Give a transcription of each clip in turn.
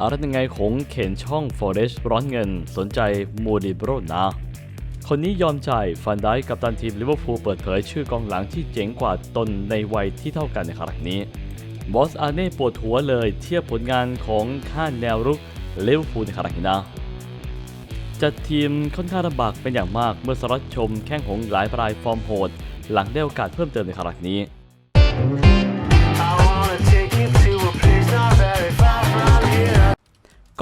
อะไรยังไงของเข็นช่องฟอเรสร้อนเงิน สนใจมูดิโบรนะ คนนี้ยอมจ่ายฟันได้กับตันทีมลิเวอร์พูลเปิดเผยชื่อกองหลังที่เจ๋งกว่าตนในวัยที่เท่ากันในครั้งนี้บอสอาเน่ปวดหัวเลยเทียบผลงานของข้าแนวรุกลิเวอร์พูลในครั้งนี้นะจัดทีมค่อนข้างลำบากเป็นอย่างมากเมื่อสล็อตชมแข้งหงหลายรายฟอร์มโหด หลังได้โอกาสเพิ่มเติมในครั้งนี้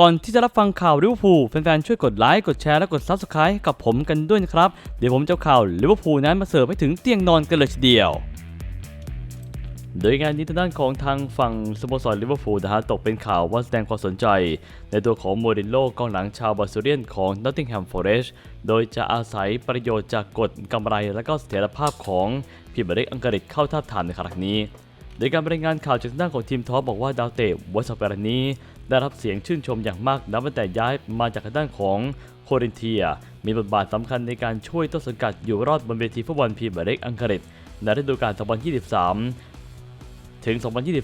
ก่อนที่จะรับฟังข่าวลิเวอร์พูลแฟนๆช่วยกดไลค์กดแชร์และกด Subscribe กับผมกันด้วยนะครับ เดี๋ยวผมจะข่าวลิเวอร์พูลนั้นมาเสิร์ฟให้ถึงเตียงนอนกันเลยทีเดียว โดยงานนี้ทางด้านของทางฝั่งสโมสรลิเวอร์พูลนะฮะตกเป็นข่าวว่าแสดงความสนใจ ในตัวของโมรินโลกองหลังชาวบาซูเรียนของนอตติงแฮมฟอเรสต์โดยจะอาศัยประโยชน์จากกฎกำไร และก็เสถียรภาพของพรีเมียร์ลีกอังกฤษเข้าท่าทามในครั้งนี้ โดยการรายงานข่าวจากทางด้านของทีมท็อปบอกว่าดาวเตะวัสเปรนี้ ได้รับเสียงชื่นชมอย่างมากนับตั้งแต่ย้ายมาจากด้านของโครินเทีย มีบทบาทสำคัญในการช่วยต้นสังกัดอยู่รอดบนเวทีฟุตบอลพรีเมียร์ลีกอังกฤษในฤดูกาล 2023 ถึง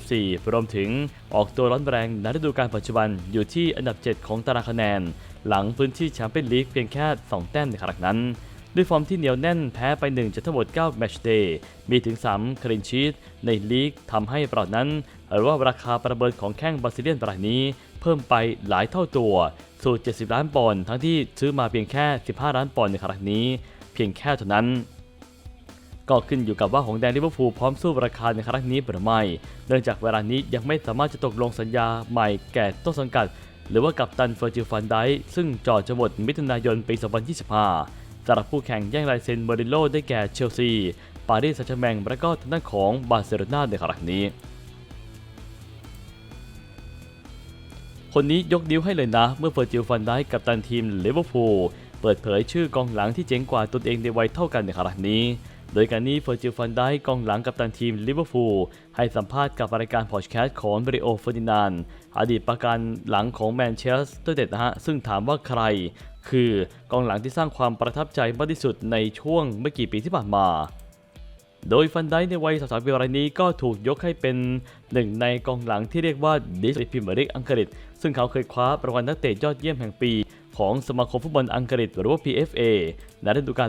2024 รวมถึงออกตัวร้อนแรงในฤดูกาลปัจจุบันอยู่ที่อันดับ 7 ของตารางคะแนน หลังพื้นที่แชมเปี้ยนลีกเพียงแค่ 2 แต้มในครั้งนั้น ด้วยฟอร์มที่เหนียวแน่นแพ้ไป 1จากทั้งหมด 9 แมตช์เดย์ มีถึง 3 คลีนชีตในลีกทำให้เปล่านั้น หรือว่าราคาประเมินของแข้งบราซิเลียนรายนี้ เพิ่มไปหลายเท่าตัว สู่ 70 ล้านปอนด์ทั้งที่ซื้อมาเพียงแค่ 15 ล้านปอนด์ในครั้งนี้ เพียงแค่เท่านั้นก็ขึ้นอยู่กับว่าหงแดงลิเวอร์พูลพร้อมสู้ราคาในครั้งนี้หรือไม่ เนื่องจากเวลานี้ยังไม่สามารถจะตกลงสัญญาใหม่แก่ต้นสังกัด หรือว่ากับตันเฟอร์จิลฟันได์ซึ่งจ่อจะหมดมิถุนายนปี 2025 สำหรับคู่แข่งแย่งลายเซ็นเมอริโลได้แก่เชลซี ปารีสแซงต์แชร์แมงและก็ทางด้านของบาร์เซโลนาในครั้งนี้ คนนี้ยกนิ้วให้เลยนะ เมื่อเฟอร์จิลฟันไดค์กับตันทีมลิเวอร์พูลเปิดเผยชื่อกองหลังที่เจ๋งกว่าตนเองในวัยเท่ากันในครั้งนี้ โดยการนี้เฟอร์จิลฟันไดค์กองหลังกับตันทีมลิเวอร์พูลให้สัมภาษณ์กับรายการพอดแคสต์ของบริโอเฟอร์ดินานอดีตประกันหลังของแมนเชสเตอร์เดดนะฮะซึ่งถามว่าใครคือกองหลังที่สร้างความประทับใจมากที่สุดในช่วงไม่กี่ปีที่ผ่านมา โดยฟันไดในวัย33ปีรายนี้ก็ถูกยกให้เป็นหนึ่งในกองหลังที่เรียกว่าดิสพรีเมียร์ลีกอังกฤษ ซึ่งเขาเคยคว้ารางวัลนักเตะยอดเยี่ยมแห่งปี ของสมาคมฟุตบอลอังกฤษหรือว่า PFA ในฤดูกาล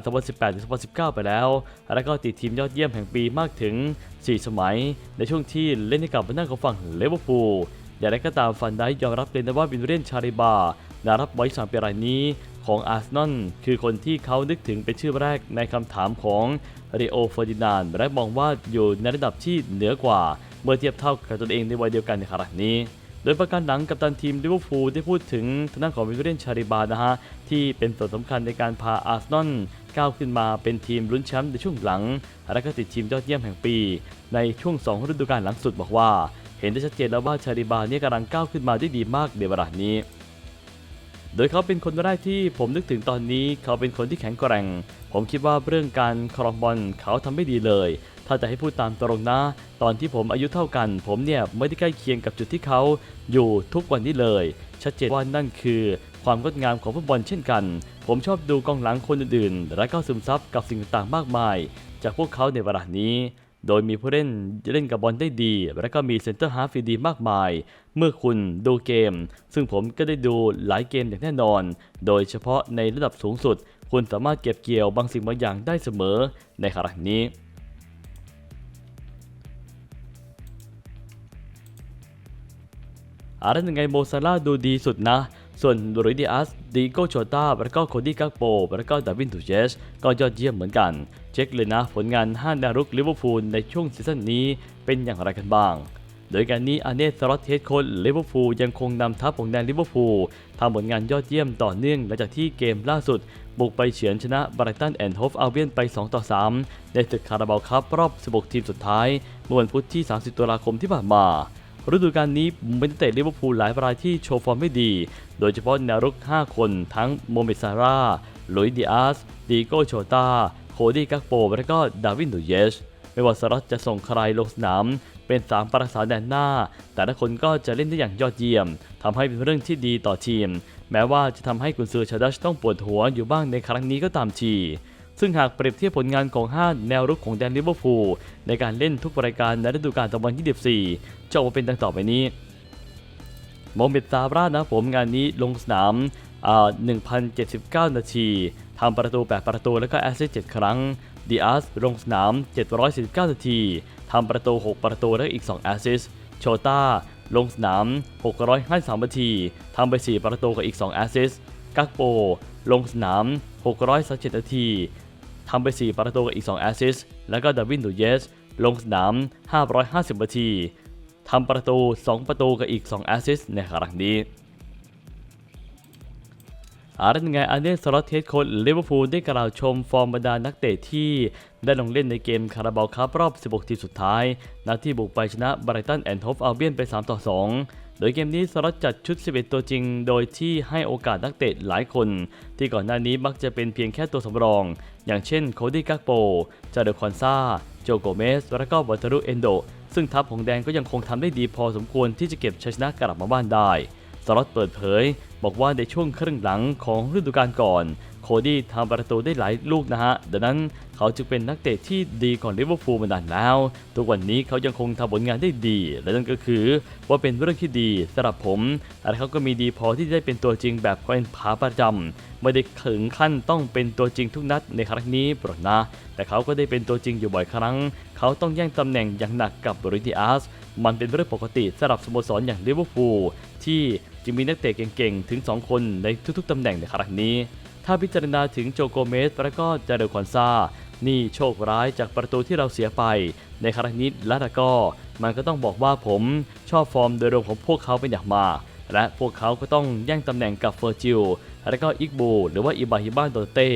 2018-2019 ไปแล้ว และก็ติดทีมยอดเยี่ยมแห่งปีมากถึง 4 สมัย ในช่วงที่เล่นให้กับบรรดาของฝั่งเลเวอร์พูล อย่างไรก็ตามฟันไดค์ยอมรับเลยนะว่าวินเรียนชาริบานารับไว้สามปีรายนี้ของอาร์เซนอลคือคนที่เขานึกถึงเป็นชื่อแรกในคำถามของริโอเฟอร์ดินานและมองว่าอยู่ในระดับที่เหนือกว่า เมื่อเทียบเท่ากับตนเองในวัยเดียวกันในขณะนี้ โดยประการหลังกัปตันทีมลิเวอร์พูลได้พูดถึงทางด้านของวิลเลียนชาริบานะฮะ ที่เป็นส่วนสำคัญในการพาอาร์เซนอลก้าวขึ้นมาเป็นทีมลุ้นแชมป์ในช่วงหลัง และก็ติดทีมยอดเยี่ยมแห่งปี ในช่วง 2 ฤดูกาลหลังสุดบอกว่า เห็นได้ชัดเจนแล้วว่าชาริบาเนี่ยกำลังก้าวขึ้นมาได้ดีมากในเวลานี้ โดยเขาเป็นคนแรกที่ผมนึกถึงตอนนี้ เขาเป็นคนที่แข็งแกร่ง ผมคิดว่าเรื่องการครองบอลเขาทำไม่ดีเลย ถ้าจะให้พูดตามตรงนะ ตอนที่ผมอายุเท่ากัน ผมเนี่ยไม่ได้ใกล้เคียงกับจุดที่เขาอยู่ทุกวันนี้เลย ชัดเจนว่านั่นคือความงดงามของฟุตบอลเช่นกัน ผมชอบดูกองหลังคนอื่นๆ และก็ซึมซับกับสิ่งต่างๆมากมาย จากพวกเขาในเวลานี้ โดยมีผู้เล่นเล่นกับบอลได้ดี และก็มีเซนเตอร์ฮาล์ฟดีมากมาย เมื่อคุณดูเกม ซึ่งผมก็ได้ดูหลายเกมอย่างแน่นอน โดยเฉพาะในระดับสูงสุด คุณสามารถเก็บเกี่ยวบางสิ่งบางอย่างได้เสมอในขณะนี้อะไรยังไงโมซาลาดูดีสุดนะ ส่วนลุยดิอัสดิโกโชตาแล้วก็โคดี้กักโปแล้วก็ดาวินทูเจสก็ยอดเยี่ยมเหมือนกัน ช็คเลยนะผลงาน5ดารุกลิเวอร์พูลในช่วงซีซั่นนี้เป็นอย่างไรกันบ้าง โดยการนี้อาเนสสล็อตเฮดโค้ชลิเวอร์พูลยังคงนำทัพของแดนลิเวอร์พูลทำผลงานยอดเยี่ยมต่อเนื่องหลังจากที่เกมล่าสุด บุกไปเฉือนชนะบรตันแอนด์โฮฟอัลเบียนไป 2 ต่อ 3 ในศึกคาราบาวครับรอบ 16 ทีมสุดท้ายเมื่อวันพุธที่ 30 ตุลาคมที่ผ่านมาฤดูกาลนี้เป็นนักเตะลิเวอร์พูลหลายรายที่โชว์ฟอร์มไม่ดี โดยเฉพาะแนวรุก 5 คนทั้งโมเมซาร่าลุยดิอาสดิโกโชตา ดี้กักโปและก็ดาวินดูเยชไม่ว่าสล็อตจะส่งใครลงสนาม เป็นสามประสานแดนหน้า แต่ละคนก็จะเล่นได้อย่างยอดเยี่ยมทำให้เป็นเรื่องที่ดีต่อทีม แม้ว่าจะทำให้กุนซือชาดัชต้องปวดหัวอยู่บ้างในครั้งนี้ก็ตามทีซึ่งหากเปรียบเทียบผลงานของ 5 แนวรุกของแดนลิเวอร์พูลในการเล่นทุกรายการในฤดูกาล2024 จะออกมาเป็นดังต่อไปนี้โมเมดซาร่านะผมงานนี้ลงสนามอ่า1,079 นาที ทำประตู 8 ประตู แล้วก็แอสซิสต์7ครั้งดิอาสลงสนาม 749 นาทีทำประตู 6 ประตูและอีก 2 แอสซิสต์โชต้า ลงสนาม 653 นาทีทำไป 4 ประตูกับอีก 2 แอสซิสต์กักโป ลงสนาม 637 นาทีทำไป 4 ประตูกับอีก 2 แอสซิสต์แล้วก็ดาวินดูเยส ลงสนาม 550 นาทีทำประตู 2 ประตูกับอีก 2 แอสซิสต์ในครั้งนี้ อาร์เรนไงอันเดนสลอตเทสโค้ชลิเวอร์พูลได้กล่าวชมฟอร์มบรรดานักเตะที่ได้ลงเล่นในเกมคาราบาวคัพรอบ 16 ทีมสุดท้าย นัดที่บุกไปชนะไบรตันแอนด์โฮฟอัลเบียนไป 3 ต่อ 2 โดยเกมนี้สล็อตจัดชุด 11 ตัวจริง โดยที่ให้โอกาสนักเตะหลายคน ที่ก่อนหน้านี้มักจะเป็นเพียงแค่ตัวสำรอง อย่างเช่นโคดี้กักโปจาเดคอนซาโจโกเมส และก็วัตารุเอนโด ซึ่งทัพของแดงก็ยังคงทำได้ดีพอสมควรที่จะเก็บชัยชนะกลับมาบ้านได้ สล็อตเปิดเผย บอกว่าในช่วงครึ่งหลังของฤดูกาลก่อน โคดี้ทำประตูได้หลายลูกนะฮะ ดังนั้นเขาจึงเป็นนักเตะที่ดีของลิเวอร์พูลมานานแล้ว ทุกวันนี้เขายังคงทำผลงานได้ดี และนั่นก็คือว่าเป็นเรื่องที่ดีสำหรับผมและเขาก็มีดีพอที่จะได้เป็นตัวจริงแบบเป็นขาประจำไม่ได้ถึงขั้นต้องเป็นตัวจริงทุกนัดในครั้งนี้ปรดนะ แต่เขาก็ได้เป็นตัวจริงอยู่บ่อยครั้ง เขาต้องแย่งตำแหน่งอย่างหนักกับบริติอาสมันเป็นเรื่องปกติสำหรับสโมสรอย่างลิเวอร์พูล ที่จึงมีนักเตะเก่งๆ ถึง 2 คนในทุกๆตำแหน่งในครั้งนี้ ถ้าพิจารณาถึงโจโกเมส และก็จาเดลคอนซา นี่โชคร้ายจากประตูที่เราเสียไป ในครั้งนี้และก็มันก็ต้องบอกว่าผมชอบฟอร์มโดยรวมของพวกเขาเป็นอย่างมากและพวกเขาก็ต้องแย่งตำแหน่งกับเฟอร์จิล และก็อิกบู หรือว่าอิบาฮิบ้านโดเต้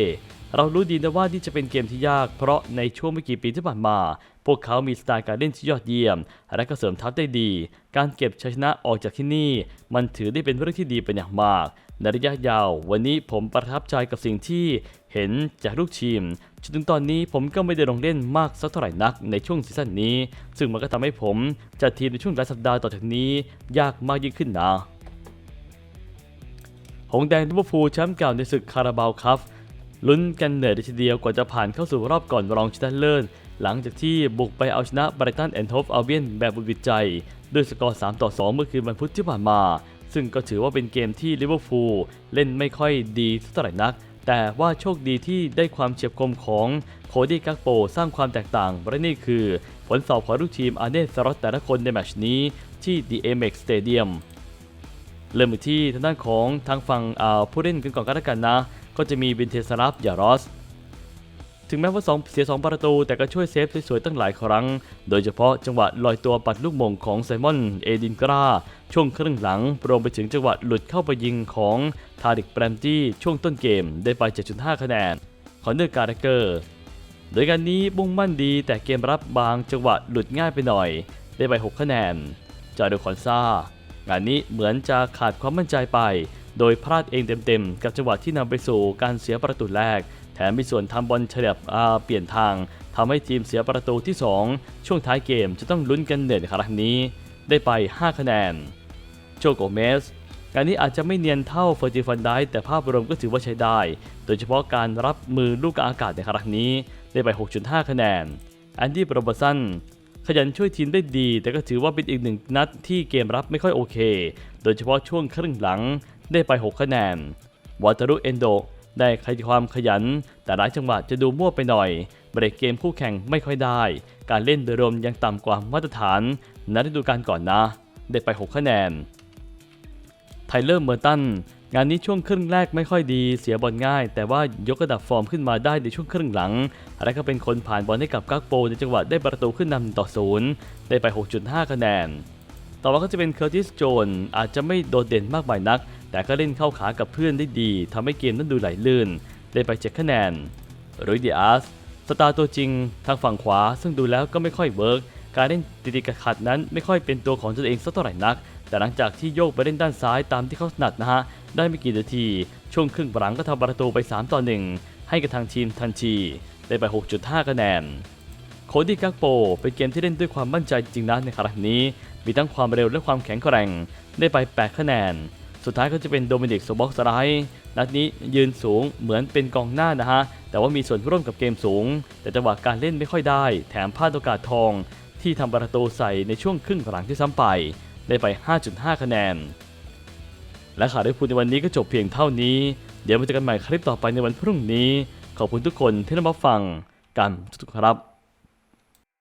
เรารู้ดีนะว่านี่จะเป็นเกมที่ยาก เพราะในช่วงไม่กี่ปีที่ผ่านมา พวกเขามีสไตล์การเล่นที่ยอดเยี่ยม และก็เสริมทัพได้ดี การเก็บชัยชนะออกจากที่นี่ มันถือได้เป็นเรื่องที่ดีเป็นอย่างมาก ในระยะยาว วันนี้ผมประทับใจกับสิ่งที่เห็นจากลูกทีมจนถึงตอนนี้ผมก็ไม่ได้ลงเล่นมากสักเท่าไหร่นักในช่วงซีซั่นนี้ ซึ่งมันก็ทำให้ผมจัดทีมในช่วงหลายสัปดาห์ต่อจากนี้ ยากมากยิ่งขึ้นนะหงแดงลิเวอร์พูลแชมป์เก่าในศึกคาราบาวคัพ ลุ้นกันเหนื่อยเลยทีเดียวกว่าจะผ่านเข้าสู่รอบก่อนรองชนะเลิศหลังจากที่บุกไปเอาชนะไบรตันแอนด์โฮฟอัลเบียนแบบบุดหวิดใจ ด้วยสกอร์ 3 ต่อ 2 เมื่อคืนวันพุธที่ผ่านมา ซึ่งก็ถือว่าเป็นเกมที่ลิเวอร์พูลเล่นไม่ค่อยดีเท่าไหร่นัก แต่ว่าโชคดีที่ได้ความเฉียบคมของโคดี้กักโปสร้างความแตกต่างและนี่คือ ผลสอบของลูกทีมอาเนสรอตแต่ละคนในแมชนี้ที่ The Amex Stadium เริ่มที่ทางด้านของทางฝั่งผู้เล่นกันก่อนก็แล้วกันนะ ก็จะมีวินเทสลับยารอส ถึงแม้ว่าสองเสีย 2 ประตู แต่ก็ช่วยเซฟสวยๆตั้งหลายครั้ง โดยเฉพาะจังหวะลอยตัวปัดลูกมงของไซมอน เอดินกราช่วงครึ่งหลัง รวมไปถึงจังหวะหลุดเข้าไปยิงของทาริกแบรมตี้ช่วงต้นเกมได้ไป 7.5 คะแนนของเนอร์การ์เกอร์โดยการนี้มุ่งมั่นดีแต่เกมรับบางจังหวะหลุดง่ายไปหน่อย ได้ไป 6 คะแนนจาโดคอนซางานนี้เหมือนจะขาดความมั่นใจไป โดยพลาดเองเต็มๆ กับจังหวะที่นำไปสู่การเสียประตูแรก แถมมีส่วนทำบอลเฉลียบเปลี่ยนทางทำให้ทีมเสียประตูที่ 2 ช่วงท้ายเกมจะต้องลุ้นกันเหนื่อยในครั้งนี้ ได้ไป 5 คะแนน โจโกเมสงานนี้อาจจะไม่เนียนเท่าเฟอร์จิฟันไดแต่ภาพรวมก็ถือว่าใช้ได้ โดยเฉพาะการรับมือลูกอากาศในครั้งนี้ ได้ไป 6.5 คะแนน แอนดี้โรบสันขยันช่วยทีมได้ดี แต่ก็ถือว่าเป็นอีกหนึ่งนัดที่เกมรับไม่ค่อยโอเค โดยเฉพาะช่วงครึ่งหลัง ได้ไป 6 คะแนน วาตารุเอนโดได้ขยความขยัน แต่หลายจังหวะจะดูมั่วไปหน่อย เบรกเกมคู่แข่งไม่ค่อยได้ การเล่นโดยรวมยังต่ำกว่ามาตรฐานในฤดูกาลก่อนนะ ได้ไป 6 คะแนน ไทเลอร์เมอร์ตันงานนี้ช่วงครึ่งแรกไม่ค่อยดี เสียบอลง่าย แต่ว่ายกระดับฟอร์มขึ้นมาได้ในช่วงครึ่งหลัง และก็เป็นคนผ่านบอลให้กับกักโปในจังหวะได้ประตูขึ้นนำต่อศูนย์ได้ไป 6.5 คะแนน ต่อมาก็จะเป็นเคอร์ติสโจนอาจจะไม่โดดเด่นมากมายนัก แต่ก็เล่นเข้าขากับเพื่อนได้ดีทำให้เกมนั้นดูไหลลื่นได้ไป7คะแนนรุยดิอาสสตาร์ตัวจริงทางฝั่งขวา ซึ่งดูแล้วก็ไม่ค่อยเวิร์กการเล่นติดๆขัดนั้นไม่ค่อยเป็นตัวของตนเองสักเท่าไหร่นัก แต่หลังจากที่โยกไปเล่นด้านซ้ายตามที่เขาถนัดนะฮะ ได้ไม่กี่นาที ช่วงครึ่งหลังก็ทำประตูไป 3 ต่อ 1 ให้กับทางทีมทันทีได้ไป 6.5 คะแนน โคดี้กักโป เป็นเกมที่เล่นด้วยความมั่นใจจริงนะในครั้งนี้ มีทั้งความเร็วและความแข็งแกร่ง ได้ไป 8 คะแนน สุดท้ายก็จะเป็นโดมินิกโซบ็อกสไลด์นัดนี้ยืนสูงเหมือนเป็นกองหน้านะฮะ แต่ว่ามีส่วนร่วมกับเกมสูง แต่จังหวะการเล่นไม่ค่อยได้ แถมพลาดโอกาสทอง ที่ทำประตูใส่ในช่วงครึ่งหลังที่ซ้ำไป ได้ไป 5.5 คะแนน และข่าวได้พูดในวันนี้ก็จบเพียงเท่านี้ เดี๋ยวมาเจอกันใหม่คลิปต่อไปในวันพรุ่งนี้ ขอบคุณทุกคนที่ได้มาฟังกันทุกครับ